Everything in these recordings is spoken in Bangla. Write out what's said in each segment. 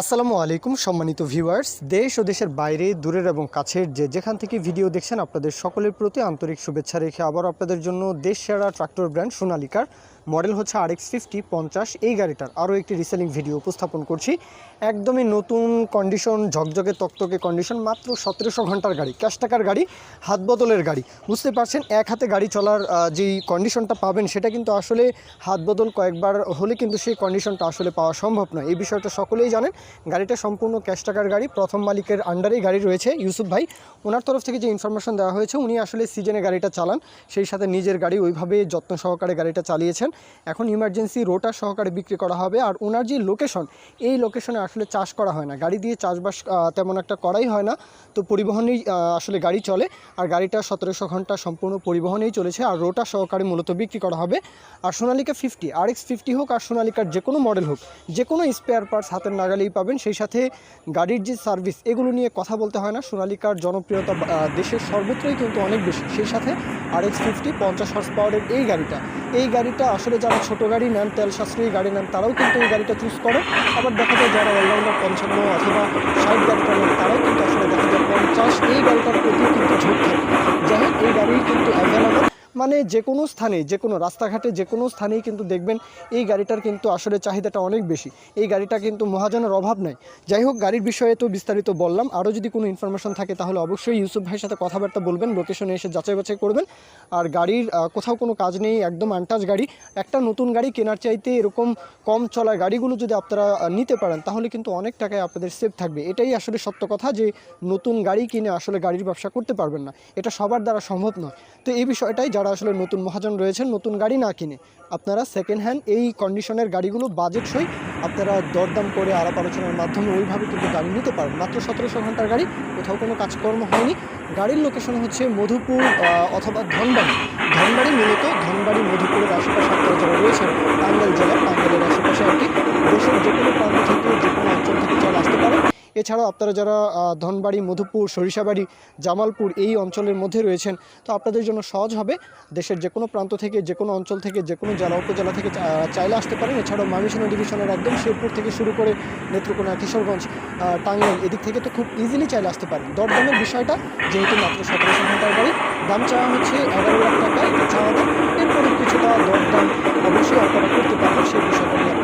আসসালামু আলাইকুম, সম্মানিত ভিউয়ার্স। দেশ ও দেশের বাইরে, দূরের এবং কাছের যে যেখান থেকে ভিডিও দেখছেন, আপনাদের সকলের প্রতি আন্তরিক শুভেচ্ছা রেখে আবার আপনাদের জন্য দেশ সেরা ট্রাক্টর ব্র্যান্ড সোনালিকার মডেল হচ্ছে আর এক্স ফিফটি পঞ্চাশ। এই গাড়িটার আরও একটি রিসেলিং ভিডিও উপস্থাপন করছি। একদমই নতুন কন্ডিশন ঝকঝকে তকতকে কন্ডিশন মাত্র সতেরোশো ঘণ্টার গাড়ি ক্যাশ টাকার গাড়ি, হাত বদলের গাড়ি। বুঝতে পারছেন, এক হাতে গাড়ি চলার যেই কন্ডিশনটা পাবেন, সেটা কিন্তু আসলে হাত বদল কয়েকবার হলে কিন্তু সেই কন্ডিশনটা আসলে পাওয়া সম্ভব নয়। এই বিষয়টা সকলেই জানেন। গাড়িটা সম্পূর্ণ ক্যাশ টাকার গাড়ি, প্রথম মালিকের আন্ডারেই গাড়ি রয়েছে, ইউসুফ ভাই। ওনার তরফ থেকে যে ইনফরমেশন দেওয়া হয়েছে, উনি আসলে সিজনে গাড়িটা চালান। সেই সাথে নিজের গাড়ি ওইভাবে যত্ন সহকারে গাড়িটা চালিয়েছেন। এখন ইমার্জেন্সি রোটার সহকারে বিক্রি করা হবে। আর ওনার যে লোকেশন এই লোকেশনে আসলে চাষ করা হয় না। গাড়ি দিয়ে চাষবাস তেমন একটা করাই হয় না। তো পরিবহনেই আসলে গাড়ি চলে। আর গাড়িটা সতেরোশো ঘণ্টা সম্পূর্ণ পরিবহনেই চলেছে। আর রোটার সহকারে মূলত বিক্রি করা হবে। আর Sonalika fifty R X fifty হোক আর সোনালিকার যে কোনো মডেল হোক, যে কোনো স্পেয়ার পার্টস হাতের নাগালেই পাবেন। সেই সাথে গাড়ির যে সার্ভিস এগুলো নিয়ে কথা বলতে হয় না। সোনালিকার জনপ্রিয়তা দেশের সর্বত্রই কিন্তু অনেক বেশি। সেই সাথে আর এক্স ফিফটি পঞ্চাশ হর্স পাওয়ারের এই গাড়িটা এই গাড়িটা আসলে যারা ছোট গাড়ি নেন তেল সাশ্রয়ী গাড়ি নেন, তারাও কিন্তু এই গাড়িটা চুজ করে আবার দেখা যায় যারা অলরাউন্ডার পঞ্চান্ন অথবা ষাট গাড়িটা নেন তারাও কিন্তু আসলে দেখা যায় পঞ্চাশ এই গাড়িটার প্রতিও কিন্তু ঝোঁক থাকে যাই হোক এই গাড়ি কিন্তু অ্যাভেলেবল মানে যে কোনো স্থানে যে কোনো রাস্তাঘাটে যে কোনো স্থানেই কিন্তু দেখবেন এই গাড়িটার কিন্তু আসলে চাহিদাটা অনেক বেশি। এই গাড়িটা কিন্তু মহাজনের অভাব নাই। যাই হোক, গাড়ির বিষয়ে তো বিস্তারিত বললাম। আরও যদি কোনো ইনফরমেশন থাকে তাহলে অবশ্যই ইউসুফ ভাইয়ের সাথে কথাবার্তা বলবেন লোকেশনে এসে যাচাই বাছাই করবেন। আর গাড়ির কোথাও কোনো কাজ নেই, একদম আনটাচ গাড়ি। একটা নতুন গাড়ি কেনার চাইতে এরকম কম চলা গাড়িগুলো যদি আপনারা নিতে পারেন, তাহলে কিন্তু অনেক টাকায় আপনাদের সেভ থাকবে। এটাই আসলে সত্য কথা যে নতুন গাড়ি কিনে আসলে গাড়ির ব্যবসা করতে পারবেন না। এটা সবার দ্বারা সম্ভব নয়। তো এই বিষয়টাই যারা আসলে নতুন মহাজন রয়েছেন, নতুন গাড়ি না কিনে। আপনারা সেকেন্ড হ্যান্ড এই কন্ডিশনের গাড়িগুলো বাজেট সই আপনারা দরদাম করে আলাপ আলোচনার মাধ্যমে ওইভাবে কিন্তু গাড়ি নিতে পারেন। মাত্র সতেরোশো ঘণ্টার গাড়ি, কোথাও কোনো কাজকর্ম হয়নি। গাড়ির লোকেশন হচ্ছে মধুপুর অথবা ধনবাড়ি। ধনবাড়ি মূলত ধনবাড়ি, মধুপুরের আশেপাশে আপনারা যারা রয়েছেন, টাঙ্গাইল জেলা টাঙ্গাইলের আশেপাশে আর কি দেশের যে কোনো প্রান্ত থেকে যে কোনো অঞ্চল থেকে চলে আসতে পারেন এছাড়াও আপনারা যারা ধনবাড়ি, মধুপুর, সরিষাবাড়ি, জামালপুর এই অঞ্চলের মধ্যে রয়েছেন, তো আপনাদের জন্য সহজ হবে দেশের যে কোনো প্রান্ত থেকে, যে কোনো অঞ্চল থেকে, যে কোনো জেলা, উপজেলা থেকে চাইলে আসতে পারেন। এছাড়াও ময়মনসিংহ ডিভিশনের একদম শেরপুর থেকে শুরু করে নেত্রকোনা, কিশোরগঞ্জ টাঙ্গাইল এদিক থেকে তো খুব ইজিলি চাইলে আসতে পারেন। দরদামের বিষয়টা যেহেতু মাত্র সতেরোশো ঘণ্টার গাড়ি দাম চাওয়া হচ্ছে এগারো লাখ টাকা চাওয়া দাম এরপরে কিছুটা দরদাম অবশ্যই আপনারা করতে পারবেন সেই বিষয়টা নিয়ে।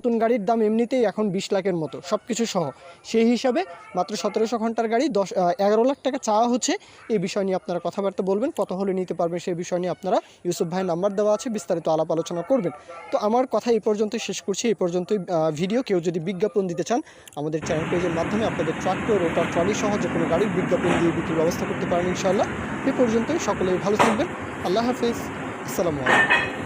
নতুন গাড়ির দাম এমনিতেই এখন বিশ লাখের মতো সব কিছু সহ। সেই হিসাবে মাত্র সতেরোশো ঘণ্টার গাড়ি, দশ এগারো লাখ টাকা চাওয়া হচ্ছে। এই বিষয় নিয়ে আপনারা কথাবার্তা বলবেন, কত হলে নিতে পারবেন সেই বিষয় নিয়ে আপনারা ইউসুফ ভাইয়ের নাম্বার দেওয়া আছে, বিস্তারিত আলাপ আলোচনা করবেন। তো আমার কথা এই পর্যন্তই শেষ করছি, এই পর্যন্তই ভিডিও। কেউ যদি বিজ্ঞাপন দিতে চান, আমাদের চ্যানেল পেজের মাধ্যমে আপনাদের ট্রাক্টর রোটার ট্রলি সহ যে কোনো গাড়ির বিজ্ঞাপন দিয়ে বিক্রির ব্যবস্থা করতে পারেন ইনশাআল্লাহ। এ পর্যন্তই, সকলেই ভালো থাকবেন। আল্লাহ হাফিজ। আসসালামু আলাইকুম।